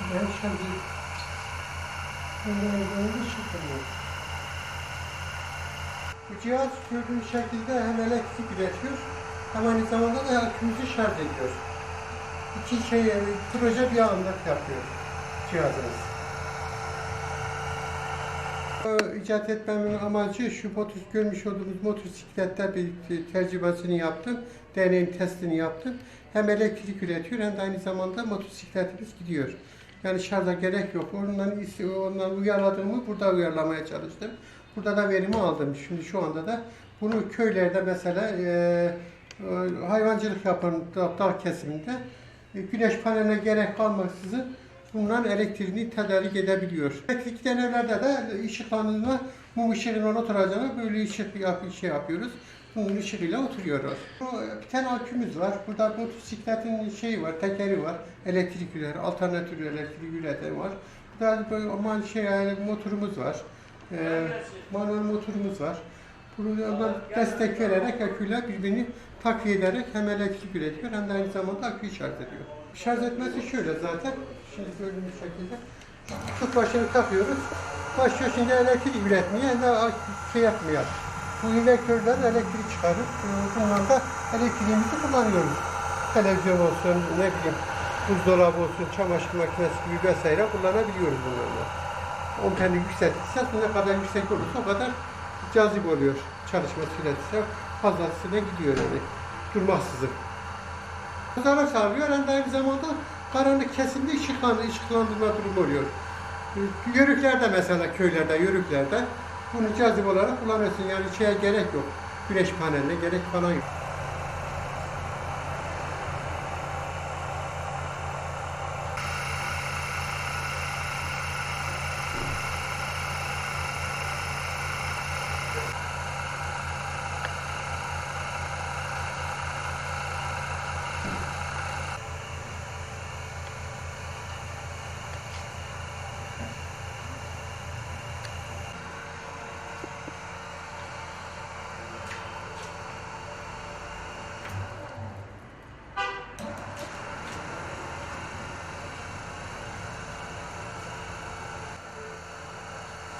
Ben şarjı öyle şıkkırıyor. Bu cihaz gördüğünüz şekilde hem elektrik üretiyor hem aynı zamanda da akümüzü şarj ediyor. İki şey, proje bir anda yapıyor cihazımız. İcat etmemin amacı şu motor, görmüş olduğumuz motosiklette bir tecrübesini yaptım. Deneyim testini yaptım. Hem elektrik üretiyor hem de aynı zamanda motosikletimiz gidiyor. Yani şarja gerek yok. Ondan, ondan uyarladığımı burada uyarlamaya çalıştım. Burada da verimi aldım. Şimdi şu anda da bunu köylerde mesela e, e, hayvancılık yapan dağ, kesiminde e, güneş paneline gerek kalmaksızın bundan elektriğini tedarik edebiliyor. Elektrikten evlerde de ışıklandırma mum ışığının oturacağına böyle ışık yap, şey yapıyoruz. Bunun ışığıyla oturuyoruz. Bu, Bir tane akümüz var. Burada motosikletin şeyi var, tekeri var. Elektrik üreten, alternatif elektrik üreten var. Burada böyle aman şey yani motorumuz var. Ee, manuel motorumuz var. Buradan destek vererek aküyle birbirini takviye ederek hem elektrik üretiyor hem de aynı zamanda aküyü şarj ediyor. Şarj etmesi şöyle zaten. Şimdi gördüğünüz şekilde. Tut başını takıyoruz. Başlıyor şimdi elektrik üretmeye de şey yapmıyor. Bu invertörler elektrik çıkarır. Ee, Bunlarla elektriğimizi kullanıyoruz. Televizyon olsun, ne bileyim buzdolabı olsun, çamaşır makinesi gibi vesaire kullanabiliyoruz bunlarla. Amperi yükseltirse ne kadar yüksek olursa o kadar cazip oluyor. Çalışma süresi fazlasıyla gidiyor yani. Durmaksızın. Zarar sağlıyor hem de aynı zamanda karanlık kesimde ışıklandı, ışıklandırma durumu oluyor. Yörüklerde mesela köylerde, yörüklerde bunu cazip olarak kullanıyorsun. Yani şeye gerek yok. Güneş paneline gerek falan yok.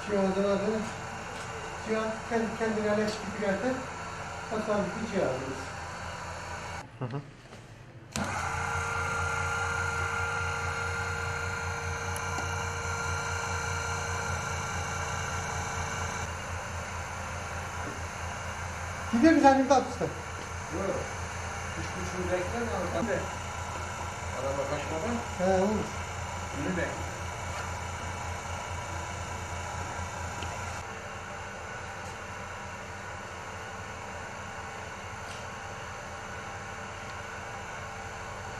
Cihazın adı cihaz kendi kendine elektrik üreten tasarruflu cihazımız. Gidiyor mu senin tatlısı? Yok. Üç buçuğu bekle de araba. Araba kaçmadan He olur. bunu bekle.